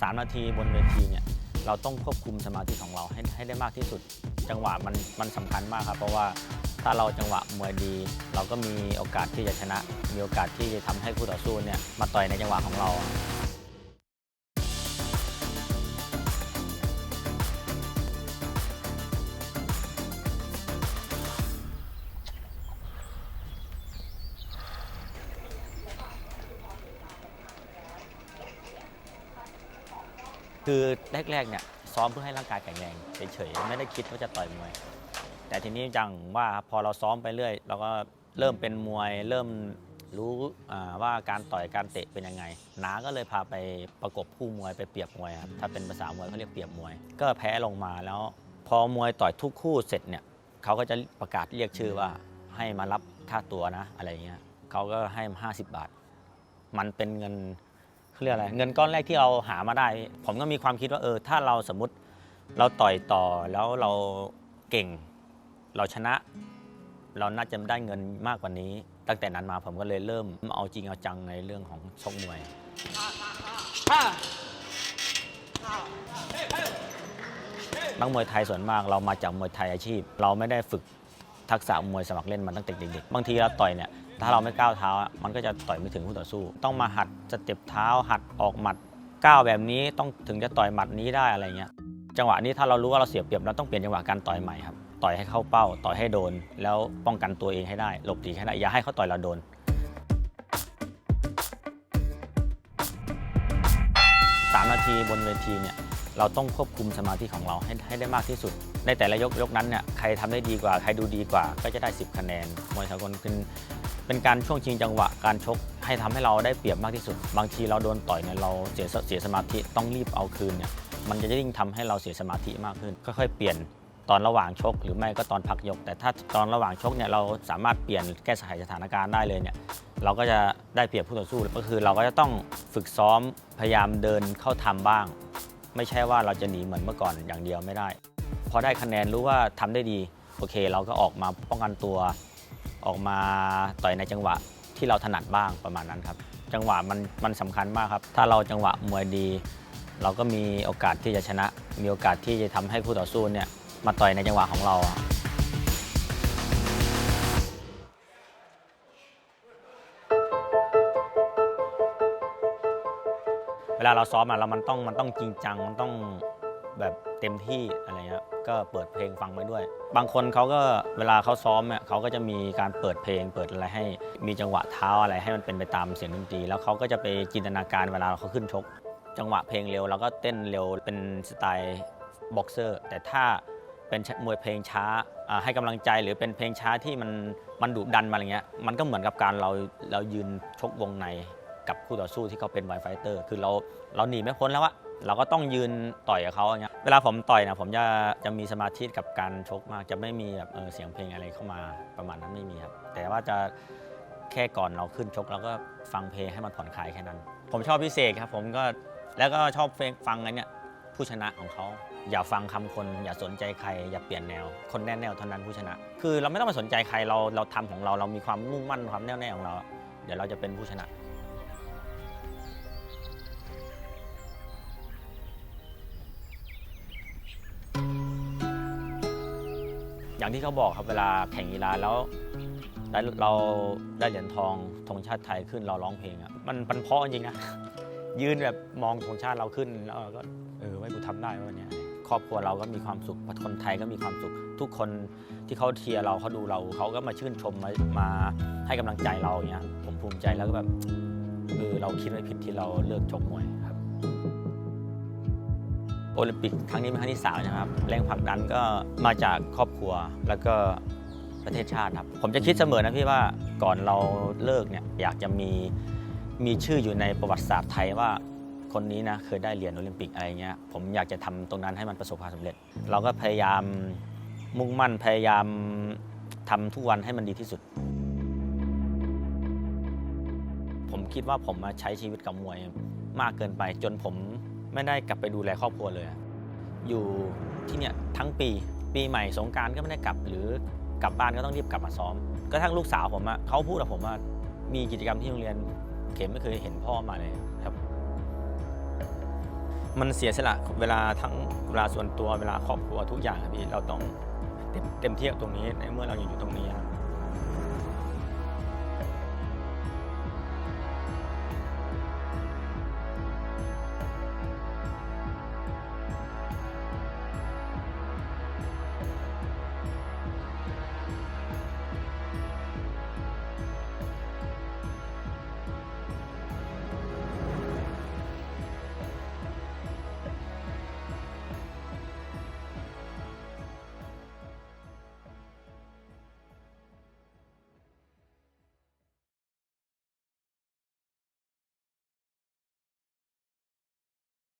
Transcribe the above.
3 นาทีบนเวทีเนี่ยเราต้องควบคุมสมาธิของเราให้ให้ได้มากที่สุด จังหวะมันมันสำคัญมากครับเพราะว่าถ้าเราจังหวะมวยดี เราก็มีโอกาสที่จะชนะ มีโอกาสที่จะทำให้คู่ต่อสู้เนี่ยมาต่อยในจังหวะของเรา คือแรกๆเนี่ยซ้อมเพื่อให้ร่างกายแข็งแรงเฉยๆไม่ได้คิดว่าจะต่อยมวย แต่ทีนี้จังว่าพอเราซ้อมไปเรื่อยเราก็เริ่มเป็นมวยเริ่มรู้ว่าการต่อยการเตะเป็นยังไงน้าก็เลยพาไปประกบคู่มวยไปเปรียบมวยครับถ้าเป็นภาษามวยเขาเรียกเปรียบมวย ก็แพ้ลงมาแล้ว พอมวยต่อยทุกคู่เสร็จเนี่ยเขาก็จะประกาศเรียกชื่อว่าให้มารับค่าตัวนะอะไรเงี้ยเขาก็ให้มา50 บาท มันเป็นเงิน เขาเรียกอะไรเงินก้อนแรกที่เราหามาได้ ผมก็มีความคิดว่าเออถ้าเราสมมติเราต่อยต่อแล้วเราเก่ง เราชนะ เราน่าจะได้เงินมากกว่านี้ ตั้งแต่นั้นมาผมก็เลยเริ่มเอาจริงเอาจังในเรื่องของชกมวยนักมวยไทยส่วนมากเรามาจากมวยไทยอาชีพ เราไม่ได้ฝึกทักษะมวยสมัครเล่นมาตั้งแต่เด็กๆบางทีเราต่อยเนี่ย ถ้าเราไม่ก้าวเท้า มันก็จะต่อยไม่ถึงคู่ต่อสู้ ต้องมาหัดสเต็ปเท้า หัดออกหมัดก้าวแบบนี้ต้องถึงจะต่อยหมัดนี้ได้อะไรเงี้ยจังหวะนี้ถ้าเรารู้ว่าเราเสียเปรียบเราต้องเปลี่ยนจังหวะการต่อยใหม่ครับต่อยให้เข้าเป้า ต่อยให้โดน แล้วป้องกันตัวเองให้ได้ หลบหลีกให้ได้อย่าให้เขาต่อยเราโดน 3 นาทีบนเวทีเนี่ยเราต้องควบคุมสมาธิของเราให้ให้ได้มากที่สุด ในแต่ละยกยกนั้นเนี่ยใครทำได้ดีกว่า ใครดูดีกว่าก็จะได้ 10 คะแนนมวยสากลเป็น เป็นการช่วงชิงจังหวะการชกให้ทำให้เราได้เปรียบมากที่สุด บางทีเราโดนต่อยเนี่ยเราเสียเสียสมาธิต้องรีบเอาคืนเนี่ยมันจะยิ่งทำให้เราเสียสมาธิมากขึ้นค่อยๆเปลี่ยนตอนระหว่างชกหรือไม่ก็ตอนพักยก แต่ถ้าตอนระหว่างชกเนี่ยเราสามารถเปลี่ยนแก้ไขสถานการณ์ได้เลยเนี่ยเราก็จะได้เปรียบผู้ต่อสู้ก็คือเราก็จะต้องฝึกซ้อมพยายามเดินเข้าทำบ้าง ไม่ใช่ว่าเราจะหนีเหมือนเมื่อก่อนอย่างเดียวไม่ได้พอได้คะแนนรู้ว่าทำได้ดีโอเค เราก็ออกมาป้องกันตัว ออกมาต่อยในจังหวะที่เราถนัดบ้างประมาณนั้นครับ จังหวะมันมันสำคัญมากครับ ถ้าเราจังหวะมวยดี เราก็มีโอกาสที่จะชนะ มีโอกาสที่จะทำให้คู่ต่อสู้เนี่ยมาต่อยในจังหวะของเราเวลาเราซ้อมอะเรามันต้องมันต้องจริงจังมันต้อง แบบเต็มที่อะไรเงี้ยก็เปิดเพลงฟังไปด้วย บางคนเขาก็เวลาเขาซ้อมเนี่ยเขาก็จะมีการเปิดเพลง เปิดอะไรให้มีจังหวะเท้าอะไรให้มันเป็นไปตามเสียงดนตรี แล้วเขาก็จะไปจินตนาการเวลาเขาขึ้นชก จังหวะเพลงเร็วเราก็เต้นเร็วเป็นสไตล์บ็อกเซอร์ แต่ถ้าเป็นมวยเพลงช้าให้กำลังใจหรือเป็นเพลงช้าที่มันมันดุดันมาอะไรเงี้ยมันก็เหมือนกับการเราเรายืนชกวงในกับคู่ต่อสู้ที่เขาเป็นไวไฟเตอร์ คือเราเราหนีไม่พ้นแล้วอะ เราก็ต้องยืนต่อยกับเขาอย่างเงี้ยเวลาผมต่อยนะผมจะจะมีสมาธิกับการชกมาก จะไม่มีแบบเออเสียงเพลงอะไรเข้ามาประมาณนั้นไม่มีครับ แต่ว่าจะแค่ก่อนเราขึ้นชกเราก็ฟังเพลงให้มันผ่อนคลายแค่นั้น ผมชอบพิเศษครับ ผมก็แล้วก็ชอบเพลงฟังอันเนี้ยผู้ชนะของเขาอย่าฟังคำคน อย่าสนใจใคร อย่าเปลี่ยนแนว คนแน่แนวเท่านั้นผู้ชนะ คือเราไม่ต้องไปสนใจใครเราเราทำของเราเรามีความมุ่งมั่นความแน่วแน่ของเรา เดี๋ยวเราจะเป็นผู้ชนะ อย่างที่เขาบอกครับเวลาแข่งกีฬาแล้วได้เราได้เหรียญทองธงชาติไทยขึ้นเราร้องเพลงอะมันมันเพราะจริงนะยืนแบบมองธงชาติเราขึ้นแล้วก็เออไม่กูทำได้วะเนี่ยครอบครัวเราก็มีความสุขคนไทยก็มีความสุข ทุกคนที่เขาเชียร์เราเขาดูเราเขาก็มาชื่นชมมามาให้กำลังใจเราอย่างเงี้ยผมภูมิใจแล้วก็แบบเออเราคิดไม่ผิดที่เราเลือกชกมวยครับ โอลิมปิกครั้งนี้เป็นครั้งที่สามนะครับ แรงผลักดันก็มาจากครอบครัวแล้วก็ประเทศชาติครับ ผมจะคิดเสมอนะพี่ว่าก่อนเราเลิกเนี่ยอยากจะมีมีชื่ออยู่ในประวัติศาสตร์ไทยว่าคนนี้นะเคยได้เหรียญโอลิมปิกอะไรเงี้ยผมอยากจะทำตรงนั้นให้มันประสบความสำเร็จ เราก็พยายามมุ่งมั่นพยายามทำทุกวันให้มันดีที่สุด ผมคิดว่าผมมาใช้ชีวิตกับมวยมากเกินไปจนผม ไม่ได้กลับไปดูแลครอบครัวเลย อยู่ที่เนี่ยทั้งปี ปีใหม่สงการก็ไม่ได้กลับ หรือกลับบ้านก็ต้องรีบกลับมาซ้อมกระทั่งลูกสาวผมอะเขาพูดกับผมว่ามีกิจกรรมที่โรงเรียน เข็มไม่เคยเห็นพ่อมาเลยครับ มันเสียสละเวลาทั้งเวลาส่วนตัวเวลาครอบครัวทุกอย่างครับพี่เราต้องเต็มเต็มที่กับตรงนี้ในเมื่อเรายังอยู่ตรงนี้ครับ